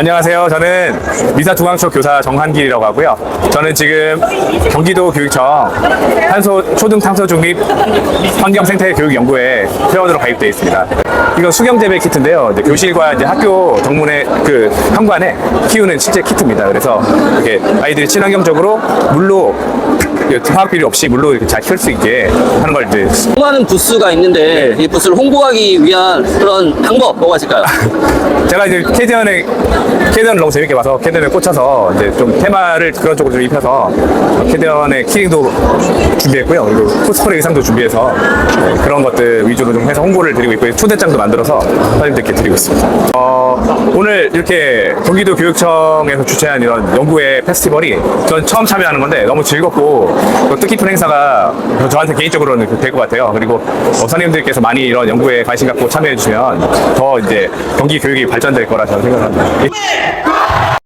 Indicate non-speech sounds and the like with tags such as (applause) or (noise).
안녕하세요. 저는 미사중앙초 교사 정한길이라고 하고요. 저는 지금 경기도 교육청 탄소 초등탕소 중립 환경 생태 교육 연구회 회원으로 가입되어 있습니다. 이건 수경 재배 키트인데요. 이제 교실과 이제 학교 정문의 그 현관에 키우는 실제 키트입니다. 그래서 이렇게 아이들이 친환경적으로 물로 화학 비료 없이 물로 이렇게 잘 키울 수 있게 하는 걸 이제 수많은 부스가 있는데 이 부스를 홍보하기 위한 그런 방법 뭐가 있을까요? (laughs) 제가 이제 캐디언에 캐디언을 너무 재밌게 봐서 캐디언에 꽂혀서 이제 좀 테마를 그런 쪽으로 좀 입혀서 캐디언의 키링도 준비했고요. 그리고 코스프레 의상도 준비해서 네, 그런 것들 위주로 좀 해서 홍보를 드리고 있고 초대장도 만들어서 선생님들께 드리고 있습니다. 어, 오늘 이렇게 경기도 교육청에서 주최한 이런 연구회 페스티벌이 전 처음 참여하는 건데 너무 즐겁고 또 뜻깊은 행사가 저한테 개인적으로는 될 것 같아요. 그리고 어, 선생님들께서 많이 이런 연구에 관심 갖고 참여해 주시면 더 이제 경기 교육이 발전될 거라 저는 생각합니다.